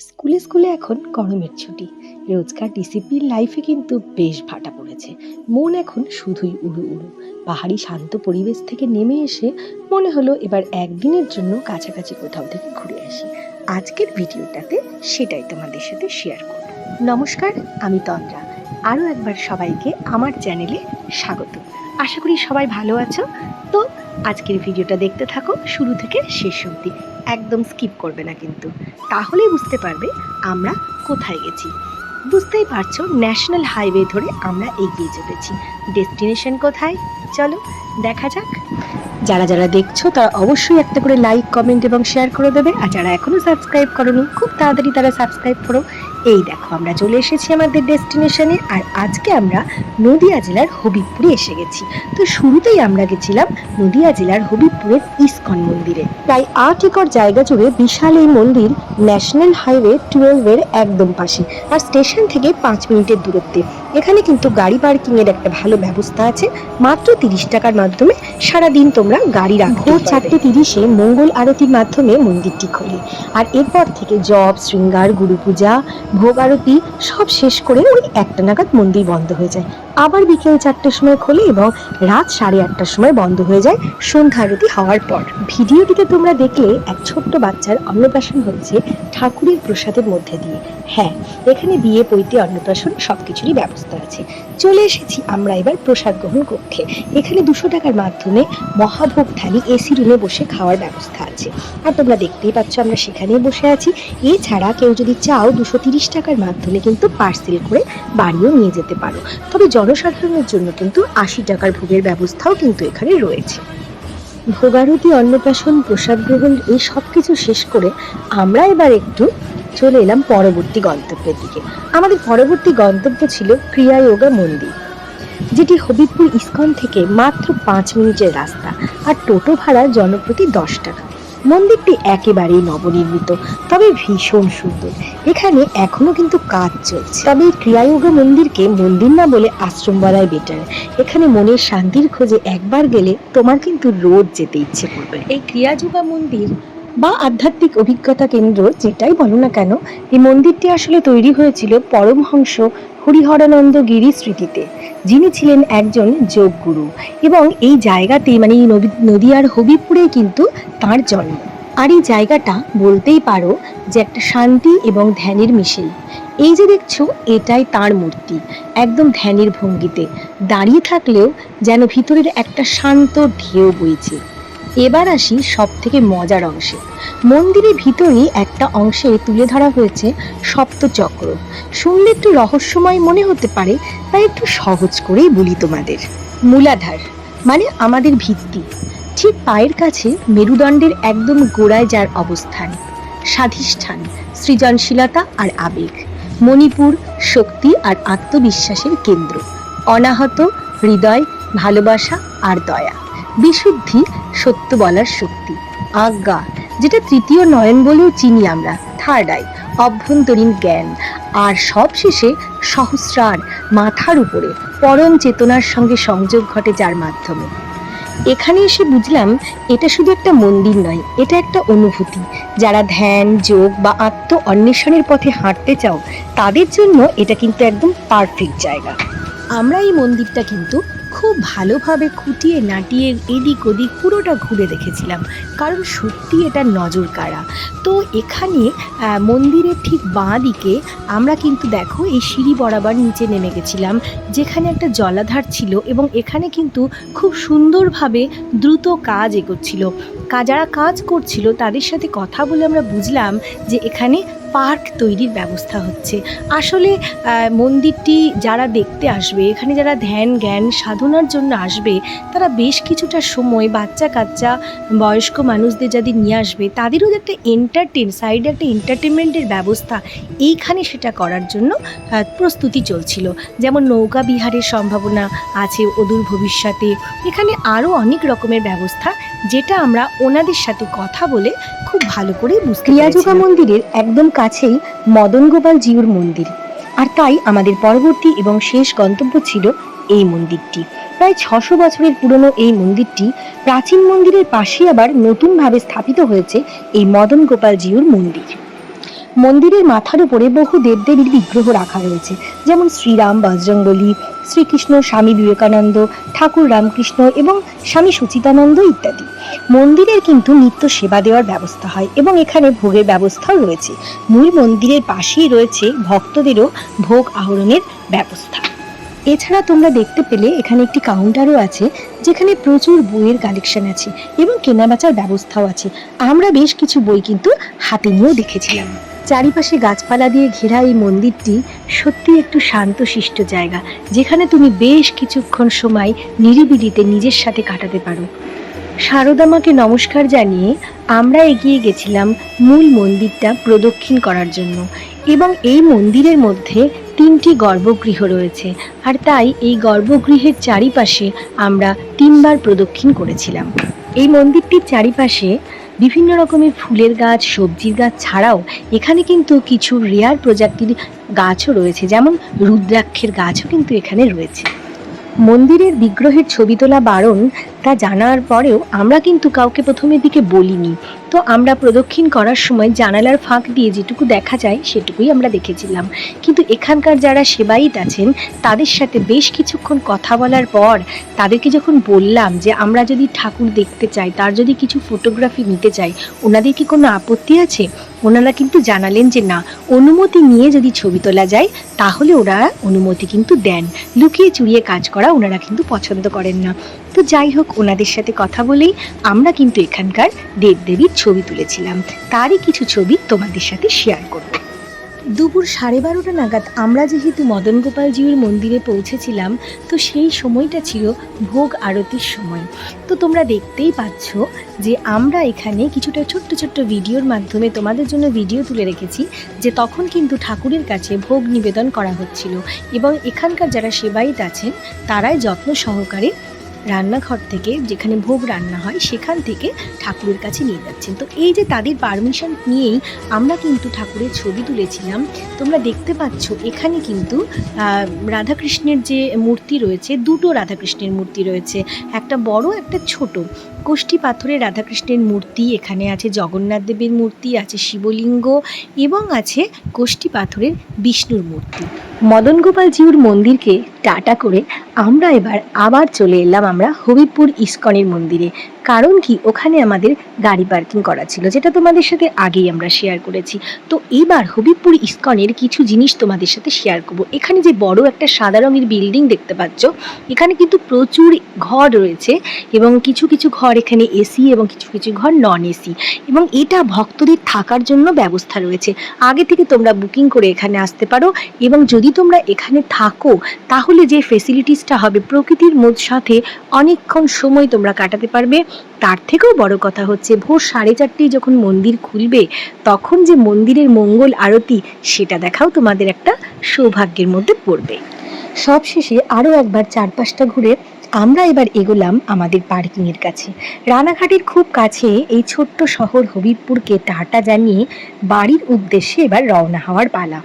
স্কুলে স্কুলে এখন গরমের ছুটি। রোজকার ডিসিপ্লিন লাইফে কিন্তু বেশ ভাটা পড়েছে। মন এখন শুধুই উড়ু উড়ু। পাহাড়ি শান্ত পরিবেশ থেকে নেমে এসে মনে হলো এবার একদিনের জন্য কাছাকাছি কোথাও থেকে ঘুরে আসি। আজকের ভিডিওটাতে সেটাই তোমাদের সাথে শেয়ার করব। নমস্কার, আমি তন্দ্রা। আরও একবার সবাইকে আমার চ্যানেলে স্বাগত। আশা করি সবাই ভালো আছো। তো আজকের ভিডিওটা দেখতে থাকো, শুরু থেকে শেষ অবধি। একদম স্কিপ করবে না কিন্তু। তাহলেই বুঝতে পারবে আমরা কোথায় গেছি। বুঝতেই পারছ, ন্যাশনাল হাইওয়ে ধরে আমরা এগিয়ে চলেছি। ডেস্টিনেশন কোথায়? চলো, দেখা যাক। যারা যারা দেখছ, তারা অবশ্যই একটা করে লাইক, কমেন্ট এবং শেয়ার করে দেবে। আর যারা এখনও সাবস্ক্রাইব করোনি, খুব তাড়াতাড়ি তারা সাবস্ক্রাইব করো। এই দেখো আমরা চলে এসেছি আমাদের ডেস্টিনেশনে আর আজকে আমরা নদিয়া জেলার হবিবপুরে এসে গেছি। তো শুরুতেই আমরা গেছিলাম নদিয়া জেলার হবিবপুরের ইস্কন মন্দিরে। প্রায় আট একর জায়গা জুড়ে বিশাল এই মন্দির ন্যাশনাল হাইওয়ে টুয়েলভের একদম পাশে আর স্টেশন থেকে পাঁচ মিনিটের দূরত্বে। এখানে কিন্তু গাড়ি পার্কিং এর একটা ভালো ব্যবস্থা আছে মাত্র তিরিশ টাকার মাধ্যমে সারাদিন তোমরা গাড়ি রাখো ভোর চারটে তিরিশে মঙ্গল আরতির মাধ্যমে মন্দিরটি খোলে। আর এরপর থেকে জব শৃঙ্গার গুরু পূজা ভোগ আরতি সব শেষ করে ওই একটা নাগাদ মন্দির বন্ধ হয়ে যায়। আবার বিকেল চারটের সময় খোলে এবং রাত সাড়ে আটটার সময় বন্ধ হয়ে যায় সন্ধ্যা আরতি হওয়ার পর। ভিডিওটিতে তোমরা দেখলে এক ছোট্ট বাচ্চার অন্নপ্রাশন হচ্ছে ঠাকুরের প্রসাদের মধ্যে দিয়ে। হ্যাঁ এখানে বিয়ে, পৈতে, অন্নপ্রাশন সব কিছুরই ব্যবস্থা আছে। চলে এসেছি আমরা এবার প্রসাদ গ্রহণ কক্ষে। এখানে দুশো টাকার মাধ্যমে মহাভোগ থালি এসি রুমে বসে খাওয়ার ব্যবস্থা আছে। আর তোমরা দেখতেই পাচ্ছ আমরা সেখানেই বসে আছি। এছাড়া কেউ যদি চাও দুশো টাকার মাধ্যমে কিন্তু পার্সেল করে বাড়িও নিয়ে যেতে পারো। তবে জনসাধারণের জন্য কিন্তু আশি টাকার ভোগের ব্যবস্থাও কিন্তু এখানে রয়েছে। ভোগারতি, অন্নপ্রাশন, প্রসাদ গ্রহণ, এই সব কিছু শেষ করে আমরা এবার একটু চলে এলাম পরবর্তী গন্তব্যের দিকে। আমাদের পরবর্তী গন্তব্য ছিল ক্রিয়া যোগা মন্দির, যেটি হবিবপুর ইস্কন থেকে মাত্র পাঁচ মিনিটের রাস্তা, আর টোটো ভাড়া জনপ্রতি দশ টাকা। মন্দিরটি একেবারেই নবনির্মিত, তবে ভীষণ সুন্দর। এখানে এখনও কিন্তু কাজ চলছে। তবে এই ক্রিয়ায়োগা মন্দিরকে মন্দির না বলে আশ্রম বলাই বেটার এখানে মনের শান্তির খোঁজে একবার গেলে তোমার কিন্তু রোজ যেতে ইচ্ছে করবে। এই ক্রিয়াযোগা মন্দির বা আধ্যাত্মিক অভিজ্ঞতা কেন্দ্র যেটাই বলো না কেন, এই মন্দিরটি আসলে তৈরি হয়েছিল পরমহংস হরিহরানন্দ গিরি স্মৃতিতে, যিনি ছিলেন একজন যোগগুরু এবং এই জায়গাতে মানে এই নদিয়ার হবিপুরে কিন্তু তার জন্ম। আর এই জায়গাটা বলতেই পারো যে একটা শান্তি এবং ধ্যানের মিশেল এই যে দেখছ, এটাই তার মূর্তি, একদম ধ্যানের ভঙ্গিতে। দাঁড়িয়ে থাকলেও যেন ভিতরের একটা শান্ত ঢেউ বইছে। এবার আসি সব থেকে মজার অংশে। মন্দিরের ভিতরেই একটা অংশে তুলে ধরা হয়েছে সপ্তচক্র। শুনলে একটু রহস্যময় মনে হতে পারে, তাই একটু সহজ করেই বলি তোমাদের। মূলাধার মানে আমাদের ভিত্তি। ঠিক পায়ের কাছে মেরুদণ্ডের একদম গোড়ায় যার অবস্থান। স্বাধিষ্ঠান, সৃজনশীলতা আর আবেগ। মণিপুর, শক্তি আর আত্মবিশ্বাসের কেন্দ্র। অনাহত, হৃদয়, ভালোবাসা আর দয়া। বিশুদ্ধি সত্য বলার শক্তি। আজ্ঞা, যেটা তৃতীয় নয়ন বলেও চিনি আমরা থার্ড আই অভ্যন্তরীণ জ্ঞান। আর সবশেষে সহস্রার, মাথার উপরে, পরম চেতনার সঙ্গে সংযোগ ঘটে যার মাধ্যমে। এখানে এসে বুঝলাম, এটা শুধু একটা মন্দির নয়, এটা একটা অনুভূতি। যারা ধ্যান, যোগ বা আত্ম অন্বেষণের পথে হাঁটতে চাও, তাদের জন্য এটা কিন্তু একদম পারফেক্ট জায়গা। আমরা এই মন্দিরটা কিন্তু খুব ভালোভাবে খুঁটিয়ে নাটিয়ে এদিক ওদিক পুরোটা ঘুরে দেখেছিলাম, কারণ সত্যি এটা নজর কাড়া তো এখানে মন্দিরের ঠিক বাঁ দিকে আমরা কিন্তু দেখো এই সিঁড়ি বরাবর নিচে নেমে গেছিলাম, যেখানে একটা জলাধার ছিল এবং এখানে কিন্তু খুব সুন্দরভাবে দ্রুত কাজ এগোচ্ছিল। যারা কাজ করছিল তাদের সাথে কথা বলে আমরা বুঝলাম যে এখানে পার্ক তৈরির ব্যবস্থা হচ্ছে। আসলে মন্দিরটি যারা দেখতে আসবে এখানে যারা ধ্যান জ্ঞান সাধনার জন্য আসবে তারা বেশ কিছুটা সময় বাচ্চা কাচ্চা বয়স্ক মানুষদের যাদের নিয়ে আসবে তাদেরও একটা এন্টারটেন সাইডে একটা এন্টারটেনমেন্টের ব্যবস্থা এইখানে সেটা করার জন্য প্রস্তুতি চলছিল। যেমন নৌকা বিহারের সম্ভাবনা আছে অদূর ভবিষ্যতে। এখানে আরও অনেক রকমের ব্যবস্থা যেটা আমরা ওনাদের সাথে কথা বলে খুব ভালো করে বুঝতে ক্রিয়াযোগা মন্দিরের একদম কাছেই মদন গোপাল জিউর মন্দির। আর তাই আমাদের পরবর্তী এবং শেষ গন্তব্য ছিল এই মন্দিরটি। প্রায় ছশো বছরের পুরনো এই মন্দিরটি প্রাচীন মন্দিরের পাশে আবার নতুনভাবে স্থাপিত হয়েছে এই মদন গোপাল জিউর মন্দির। মন্দিরের মাথার উপরে বহু দেবদেবীর বিগ্রহ রাখা রয়েছে, যেমন শ্রীরাম বজরঙ্গলী শ্রীকৃষ্ণ, স্বামী বিবেকানন্দ, ঠাকুর রামকৃষ্ণ এবং স্বামী সুচিতানন্দ ইত্যাদি। মন্দিরের কিন্তু নিত্য সেবা দেওয়ার ব্যবস্থা হয় এবং এখানে ভোগের ব্যবস্থাও রয়েছে। মূল মন্দিরের পাশেই রয়েছে ভক্তদেরও ভোগ আহরণের ব্যবস্থা। এছাড়া তোমরা দেখতে পেলে এখানে একটি কাউন্টারও আছে, যেখানে প্রচুর বইয়ের কালেকশন আছে এবং কেনাবেচার ব্যবস্থাও আছে। আমরা বেশ কিছু বই কিন্তু হাতে নিয়েও দেখেছিলাম। চারিপাশে গাছপালা দিয়ে ঘেরা এই মন্দিরটি সত্যি একটু শান্তশিষ্ট জায়গা, যেখানে তুমি বেশ কিছুক্ষণ সময় নিরিবিলিতে নিজের সাথে কাটাতে পারো। শারদামাকে নমস্কার জানিয়ে আমরা এগিয়ে গেছিলাম মূল মন্দিরটা প্রদক্ষিণ করার জন্য এবং এই মন্দিরের মধ্যে তিনটি গর্ভগৃহ রয়েছে আর তাই এই গর্ভগৃহের চারিপাশে আমরা তিনবার প্রদক্ষিণ করেছিলাম। এই মন্দিরটির চারিপাশে বিভিন্ন রকমের ফুলের গাছ, সবজির গাছ ছাড়াও এখানে কিন্তু কিছু রেয়ার প্রজাতির গাছও রয়েছে। যেমন রুদ্রাক্ষের গাছও কিন্তু এখানে রয়েছে। মন্দিরের বিগ্রহের ছবি তোলা বারণ তা জানার পরেও আমরা কিন্তু কাউকে প্রথমের দিকে বলিনি। তো আমরা প্রদক্ষিণ করার সময় জানালার ফাঁক দিয়ে যেটুকু দেখা যায় সেটুকুই আমরা দেখেছিলাম। কিন্তু এখানকার যারা সেবায়িত আছেন, তাদের সাথে বেশ কিছুক্ষণ কথা বলার পর তাদেরকে যখন বললাম যে আমরা যদি ঠাকুর দেখতে চাই, তার যদি কিছু ফটোগ্রাফি নিতে চাই, ওনাদের কি কোনো আপত্তি আছে? ওনারা কিন্তু জানালেন যে না, অনুমতি নিয়ে যদি ছবি তোলা যায়, তাহলে ওরা অনুমতি কিন্তু দেন। লুকিয়ে চুরিয়ে কাজ করা ওনারা কিন্তু পছন্দ করেন না। তো যাই হোক, ওনাদের সাথে কথা বলেই আমরা কিন্তু এখানকার দেবদেবীর ছবি তুলেছিলাম। তারই কিছু ছবি তোমাদের সাথে শেয়ার করব। দুপুর সাড়ে বারোটা নাগাদ আমরা যেহেতু মদন গোপালজিউর মন্দিরে পৌঁছেছিলাম, তো সেই সময়টা ছিল ভোগ আরতির সময়। তো তোমরা দেখতেই পাচ্ছ যে আমরা এখানে কিছুটা ছোট্ট ছোট্ট ভিডিওর মাধ্যমে তোমাদের জন্য ভিডিও তুলে রেখেছি, যে তখন কিন্তু ঠাকুরের কাছে ভোগ নিবেদন করা হচ্ছিল এবং এখানকার যারা সেবায়িত আছেন, তারাই যত্ন সহকারে রান্নাঘর থেকে যেখানে ভোগ রান্না হয়, সেখান থেকে ঠাকুরের কাছে নিয়ে যাচ্ছেন। তো এই যে তাদের পারমিশন নিয়েই আমরা কিন্তু ঠাকুরের ছবি তুলেছিলাম। তোমরা দেখতে পাচ্ছ এখানে কিন্তু রাধাকৃষ্ণের যে মূর্তি রয়েছে, দুটো রাধাকৃষ্ণের মূর্তি রয়েছে। একটা বড়, একটা ছোট। কোষ্ঠী পাথরের রাধাকৃষ্ণের মূর্তি এখানে আছে, জগন্নাথ দেবের মূর্তি আছে, শিবলিঙ্গ এবং আছে কোষ্ঠী পাথরের বিষ্ণুর মূর্তি। মদন গোপাল জিউর মন্দিরকে টাটা করে আমরা এবার আবার চলে এলাম আমরা হবিবপুর ইস্কনের মন্দিরে। কারণ কি? ওখানে আমাদের গাড়ি পার্কিং করা ছিল, যেটা তোমাদের সাথে আগেই আমরা শেয়ার করেছি। তো এবার হবিবপুর ইস্কনের কিছু জিনিস তোমাদের সাথে শেয়ার করব। এখানে যে বড় একটা সাদা রঙের বিল্ডিং দেখতে পাচ্ছ, এখানে কিন্তু প্রচুর ঘর রয়েছে এবং কিছু কিছু ঘর এখানে এসি এবং কিছু কিছু ঘর নন এসি এবং এটা ভক্তদের থাকার জন্য ব্যবস্থা রয়েছে। আগে থেকে তোমরা বুকিং করে এখানে আসতে পারো এবং যদি তোমরা এখানে থাকো তাহলে যে ফেসিলিটিসটা হবে প্রকৃতির মধ্যে সাথে অনেকক্ষণ সময় তোমরা কাটাতে পারবে। তার থেকেও বড় কথা হচ্ছে ভোর সাড়ে চারটেই যখন মন্দির খুলবে, তখন যে মন্দিরের মঙ্গল আরতি, সেটা দেখাও তোমাদের একটা সৌভাগ্যের মধ্যে পড়বে। সবশেষে আরও একবার চারপাশটা ঘুরে আমরা এবার এগোলাম আমাদের পার্কিংয়ের কাছে। রানাঘাটের খুব কাছে এই ছোট্ট শহর হবিবপুরকে টাটা জানিয়ে বাড়ির উদ্দেশ্যে এবার রওনা হওয়ার পালা।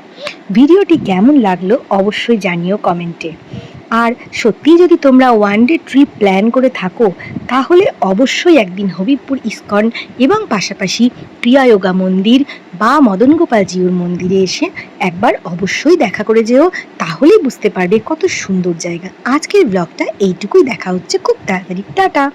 ভিডিওটি কেমন লাগল অবশ্যই জানিও কমেন্টে। আর সত্যি যদি তোমরা ওয়ান ডে ট্রিপ প্ল্যান করে থাকো, তাহলে অবশ্যই একদিন হবিবপুর ইস্কন এবং পাশাপাশি প্রিয়া যোগা মন্দির বা মদন গোপাল জিউর মন্দিরে এসে একবার অবশ্যই দেখা করে যেও, তাহলেই বুঝতে পারবে কত সুন্দর জায়গা। আজকের ব্লগটা এইটুকুই, দেখা হচ্ছে খুব তাড়াতাড়ি। টাটা!